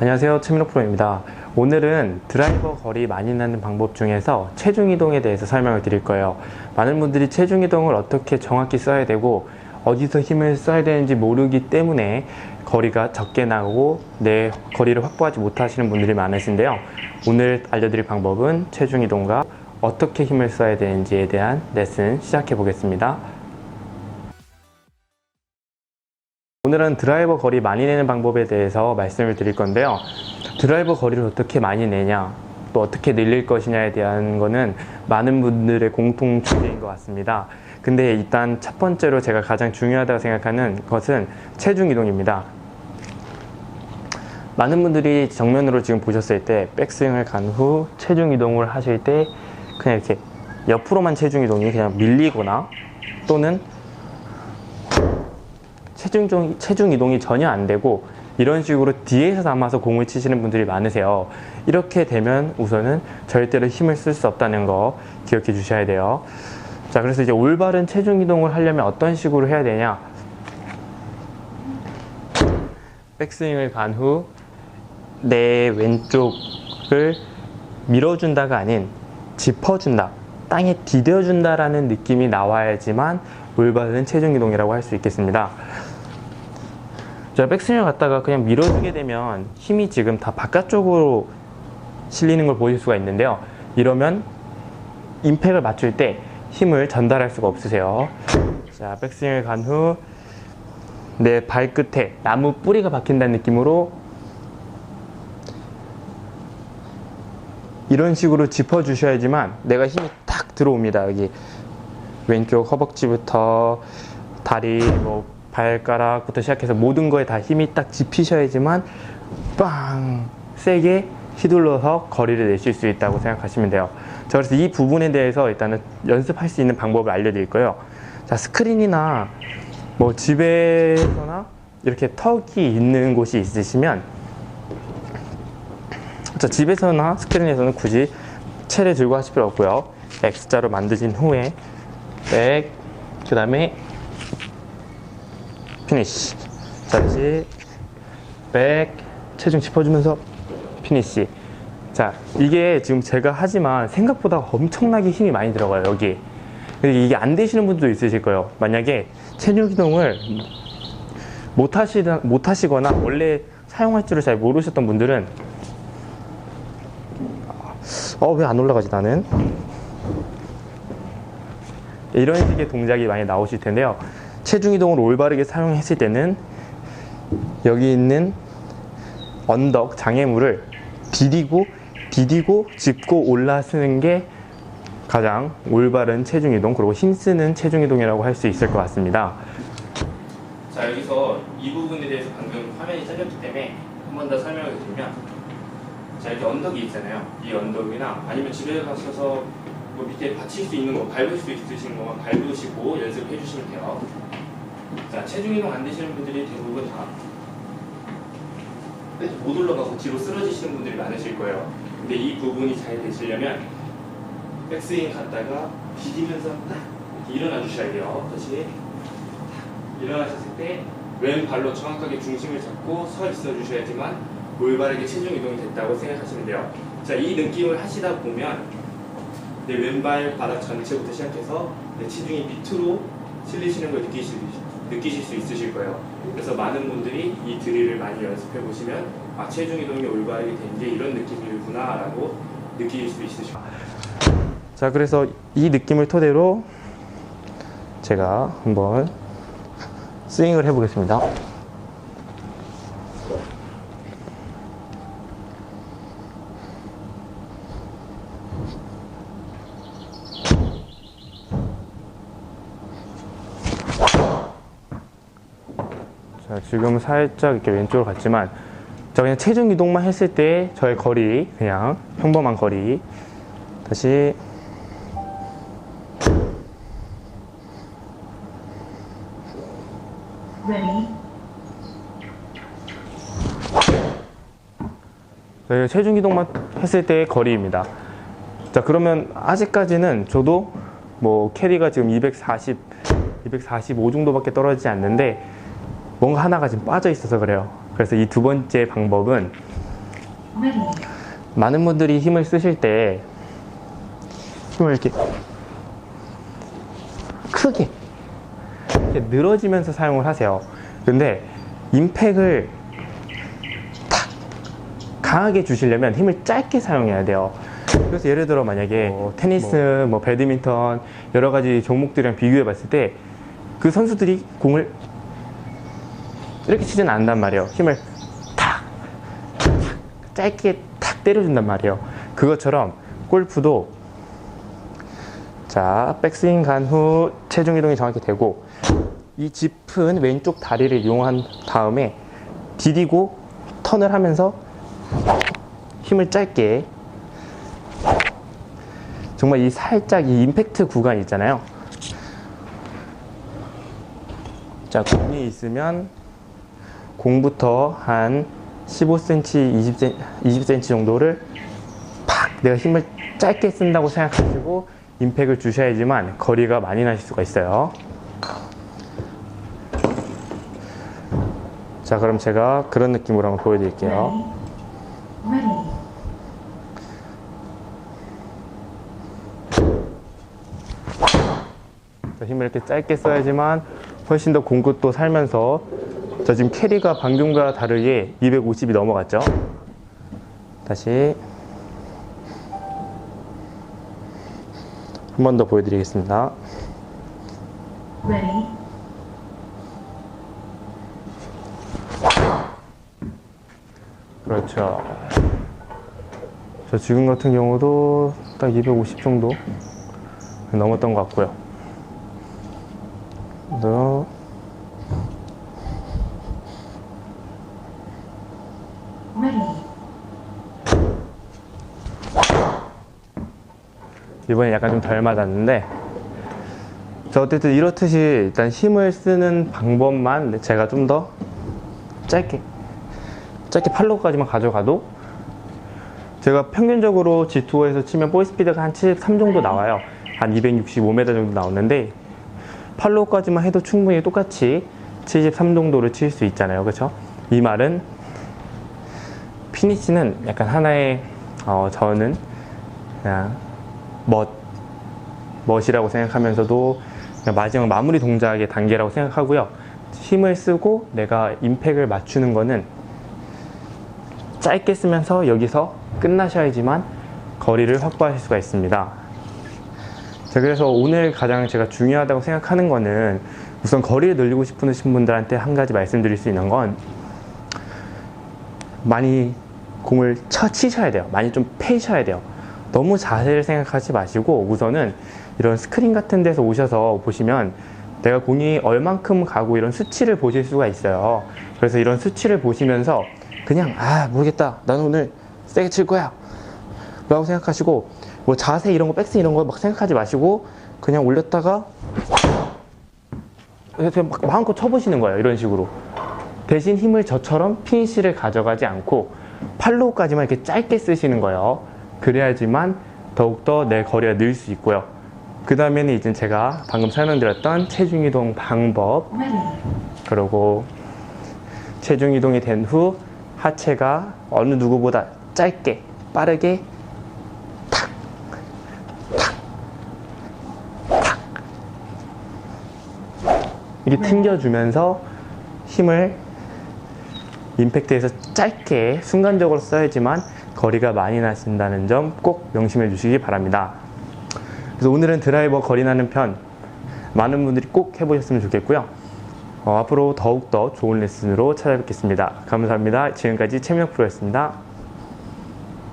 안녕하세요. 최민호 프로입니다. 오늘은 드라이버 거리 많이 나는 방법 중에서 체중 이동에 대해서 설명을 드릴 거예요. 많은 분들이 체중 이동을 어떻게 정확히 써야 되고 어디서 힘을 써야 되는지 모르기 때문에 거리가 적게 나오고 내 거리를 확보하지 못하시는 분들이 많으신데요. 오늘 알려드릴 방법은 체중 이동과 어떻게 힘을 써야 되는지에 대한 레슨 시작해 보겠습니다. 오늘은 드라이버 거리 많이 내는 방법에 대해서 말씀을 드릴 건데요. 드라이버 거리를 어떻게 많이 내냐, 또 어떻게 늘릴 것이냐에 대한 거는 많은 분들의 공통 주제인 것 같습니다. 근데 일단 첫 번째로 제가 가장 중요하다고 생각하는 것은 체중 이동입니다. 많은 분들이 정면으로 지금 보셨을 때 백스윙을 간 후 체중 이동을 하실 때 그냥 이렇게 옆으로만 체중 이동이 그냥 밀리거나 또는 체중, 종- 체중 이동이 전혀 안 되고 이런 식으로 뒤에서 담아서 공을 치시는 분들이 많으세요. 이렇게 되면 우선은 절대로 힘을 쓸 수 없다는 거 기억해 주셔야 돼요. 자, 그래서 이제 올바른 체중 이동을 하려면 어떤 식으로 해야 되냐? 백스윙을 간 후 내 왼쪽을 밀어준다가 아닌 짚어준다, 땅에 디뎌준다라는 느낌이 나와야지만 올바른 체중 이동이라고 할 수 있겠습니다. 자, 백스윙을 갖다가 그냥 밀어주게 되면 힘이 지금 다 바깥쪽으로 실리는 걸 보실 수가 있는데요. 이러면 임팩을 맞출 때 힘을 전달할 수가 없으세요. 자, 백스윙을 간 후 내 발끝에 나무 뿌리가 박힌다는 느낌으로 이런 식으로 짚어 주셔야지만 내가 힘이 탁 들어옵니다. 여기 왼쪽 허벅지부터 다리, 뭐 발가락부터 시작해서 모든 거에 다 힘이 딱 짚히셔야지만 빵 세게 휘둘러서 거리를 내실 수 있다고 생각하시면 돼요. 자, 그래서 이 부분에 대해서 일단은 연습할 수 있는 방법을 알려드릴 거예요. 자, 스크린이나 뭐 집에서나 이렇게 턱이 있는 곳이 있으시면 자, 집에서나 스크린에서는 굳이 채를 들고 하실 필요 없고요. X자로 만드신 후에 백, 그 다음에 피니시. 자, 다시 백, 체중 짚어주면서 피니시. 자, 이게 지금 제가 하지만 생각보다 엄청나게 힘이 많이 들어가요, 여기. 근데 이게 안 되시는 분들도 있으실 거예요. 만약에 체중 이동을 못 하시다, 못 하시거나 원래 사용할 줄을 잘 모르셨던 분들은 어, 왜 안 올라가지, 나는? 이런 식의 동작이 많이 나오실 텐데요. 체중 이동을 올바르게 사용했을 때는 여기 있는 언덕, 장애물을 디디고, 디디고, 짚고 올라서는 게 가장 올바른 체중 이동, 그리고 힘쓰는 체중 이동이라고 할 수 있을 것 같습니다. 자, 여기서 이 부분에 대해서 방금 화면이 잘렸기 때문에 한 번 더 설명을 드리면 자 이렇게 언덕이 있잖아요. 이 언덕이나 아니면 집에 가셔서 뭐 밑에 받칠 수 있는 거 밟을 수 있으신 거 밟으시고 연습해 주시면 돼요. 자 체중 이동 안 되시는 분들이 대부분 다 못 올라가고 뒤로 쓰러지시는 분들이 많으실 거예요. 근데 이 부분이 잘 되시려면 백스윙 갔다가 디디면서 딱 일어나 주셔야 돼요. 다시 일어나셨을 때 왼발로 정확하게 중심을 잡고 서 있어 주셔야지만 올바르게 체중 이동이 됐다고 생각하시면 돼요. 자, 이 느낌을 하시다 보면 내 왼발 바닥 전체부터 시작해서 내 체중이 밑으로 실리시는 걸 느끼실, 느끼실 수 있으실 거예요. 그래서 많은 분들이 이 드릴을 많이 연습해 보시면 아, 체중 이동이 올바르게 된 게 이런 느낌이구나라고 느끼실 수 있으실 거예요. 자, 그래서 이 느낌을 토대로 제가 한번 스윙을 해보겠습니다. 자, 지금 살짝 이렇게 왼쪽으로 갔지만, 자, 그냥 체중 이동만 했을 때 저의 거리, 그냥 평범한 거리. 다시. Ready, 네, 체중 이동만 했을 때의 거리입니다. 자, 그러면 아직까지는 저도 뭐 캐리가 지금 240, 245 정도밖에 떨어지지 않는데 뭔가 하나가 지금 빠져 있어서 그래요. 그래서 이 두 번째 방법은. 많은 분들이 힘을 쓰실 때 힘을 이렇게 크게 이렇게 늘어지면서 사용을 하세요. 근데 임팩을 탁 강하게 주시려면 힘을 짧게 사용해야 돼요. 그래서 예를 들어 만약에 뭐 테니스, 뭐 배드민턴 여러 가지 종목들이랑 비교해 봤을 때 그 선수들이 공을 이렇게 치진 않는단 말이에요. 힘을 탁 짧게 탁 때려준단 말이에요. 그것처럼 골프도 자 백스윙 간 후 체중 이동이 정확히 되고 이 짚은 왼쪽 다리를 이용한 다음에 디디고 턴을 하면서 힘을 짧게 정말 이 살짝 이 임팩트 구간 있잖아요. 자 공이 있으면 공부터 한 15cm, 20cm, 20cm 정도를 팍 내가 힘을 짧게 쓴다고 생각하시고 임팩을 주셔야지만 거리가 많이 나실 수가 있어요. 자, 그럼 제가 그런 느낌으로 한번 보여드릴게요. 힘을 이렇게 짧게 써야지만 훨씬 더 공끝도 살면서 자, 지금 캐리가 방금과 다르게 250이 넘어갔죠? 다시 한 번 더 보여드리겠습니다. Ready. 그렇죠. 저 지금 같은 경우도 딱 250 정도 넘었던 것 같고요. 너 Ready. 이번에 약간 좀 덜 맞았는데 자 어쨌든 이렇듯이 일단 힘을 쓰는 방법만 제가 좀 더 짧게 짧게 팔로우까지만 가져가도 제가 평균적으로 G2에서 치면 볼 스피드가 한 73 정도 나와요. 한 265m 정도 나오는데 팔로우까지만 해도 충분히 똑같이 73 정도를 칠 수 있잖아요. 그렇죠? 이 말은 피니시는 약간 하나의 어, 저는 그냥 멋, 멋이라고 생각하면서도 마지막 마무리 동작의 단계라고 생각하고요. 힘을 쓰고 내가 임팩을 맞추는 거는 짧게 쓰면서 여기서 끝나셔야지만 거리를 확보하실 수가 있습니다. 자, 그래서 오늘 가장 제가 중요하다고 생각하는 거는 우선 거리를 늘리고 싶으신 분들한테 한 가지 말씀드릴 수 있는 건 많이 공을 쳐 치셔야 돼요. 많이 좀 패셔야 돼요. 너무 자세를 생각하지 마시고 우선은 이런 스크린 같은 데서 오셔서 보시면 내가 공이 얼만큼 가고 이런 수치를 보실 수가 있어요. 그래서 이런 수치를 보시면서 그냥 아 모르겠다. 나는 오늘 세게 칠 거야. 라고 생각하시고 뭐 자세 이런 거 백스 이런 거 막 생각하지 마시고 그냥 올렸다가 그냥 막 마음껏 쳐보시는 거예요. 이런 식으로. 대신 힘을 저처럼 피니시를 가져가지 않고 팔로우까지만 이렇게 짧게 쓰시는 거예요. 그래야지만 더욱더 내 거리가 늘 수 있고요. 그 다음에는 이제 제가 방금 설명드렸던 체중 이동 방법. 그리고 체중 이동이 된 후 하체가 어느 누구보다 짧게, 빠르게 탁, 탁, 탁 이렇게 튕겨주면서 힘을 임팩트에서 짧게 순간적으로 써야지만 거리가 많이 나신다는 점 꼭 명심해 주시기 바랍니다. 그래서 오늘은 드라이버 거리 나는 편 많은 분들이 꼭 해보셨으면 좋겠고요. 어, 앞으로 더욱더 좋은 레슨으로 찾아뵙겠습니다. 감사합니다. 지금까지 최민혁 프로였습니다.